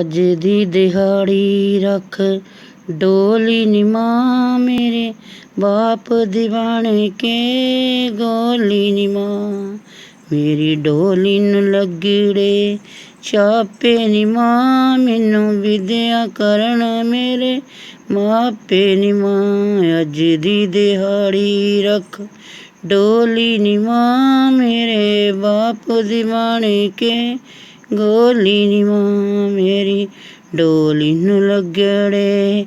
ਅੱਜ ਦੀ ਦਿਹਾੜੀ ਰੱਖ ਡੋਲੀ ਨੀ ਮਾਂ ਮੇਰੇ ਬਾਪ ਦੀਵਾਣੇ ਕੇ ਗੋਲੀ ਨੀ ਮਾਂ ਮੇਰੀ ਡੋਲੀ ਨੂੰ ਲੱਗੜੇ ਛਾਪੇ ਨੀ ਮਾਂ ਮੈਨੂੰ ਵਿਦਿਆ ਕਰਨ ਮੇਰੇ ਮਾਪੇ ਨੀ ਮਾਂ ਅੱਜ ਦੀ ਦਿਹਾੜੀ ਰੱਖ ਡੋਲੀ ਨੀ ਮਾਂ ਮੇਰੇ ਬਾਪ ਦੀਵਾਣੇ ਕੇ ਗੋਲੀ ਨੀ ਮਾਂ ਮੇਰੀ, ਡੋਲੀ ਨੂੰ ਲੱਗੜੇ।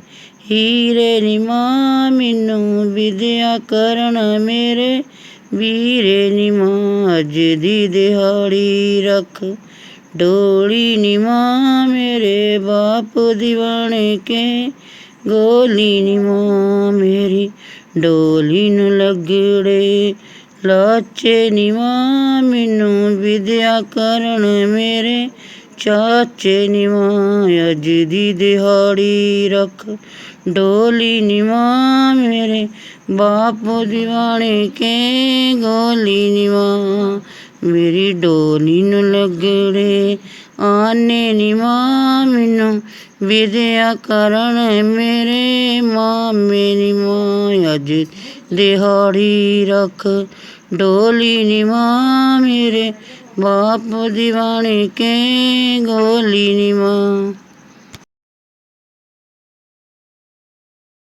ਹੀਰੇ ਨੀ ਮਾਂ ਮੈਨੂੰ ਵਿਦਿਆ ਕਰਨ ਮੇਰੇ। ਵੀਰੇ ਨੀ ਮਾਂ ਅੱਜ ਦੀ ਦਿਹਾੜੀ ਰੱਖ। ਡੋਲੀ ਨੀ ਮਾਂ ਮੇਰੇ ਬਾਪ ਦੀਵਾਣੇ ਕੇ। ਗੋਲੀ ਨੀ ਮਾਂ ਮੇਰੀ, ਡੋਲੀ ਨੂੰ ਲੱਗੜੇ। ਲਾਚੇ ਨੀ ਮਾਂ ਮੈਨੂੰ ਵਿਦਿਆ ਕਰਨ ਮੇਰੇ। ਚਾਚੇ ਨੀ ਮਾਂ ਅੱਜ ਦੀ ਦਿਹਾੜੀ ਰੱਖ। ਡੋਲੀ ਨੀ ਮਾਂ ਮੇਰੇ, ਬਾਪ ਦੀਵਾਣੇ ਕੇ ਗੋਲੀ ਨੀ ਮਾਂ ਮੇਰੀ ਡੋਲੀ ਨੂੰ ਲੱਗੜੇ ਆਨੇ ਨੀ ਮਾਂ ਮੈਨੂੰ, ਵਿਦਿਆ ਕਰਨ ਮੇਰੇ ਮਾਮੇ ਨੀ ਮਾਂ, ਅੱਜ ਦਿਹਾੜੀ ਰੱਖ ਡੋਲੀ ਨੀ ਮਾਂ ਮੇਰੇ, ਬਾਪ ਦੀਵਾਣੇ ਕੇ ਗੋਲੀ ਨੀ ਮਾਂ।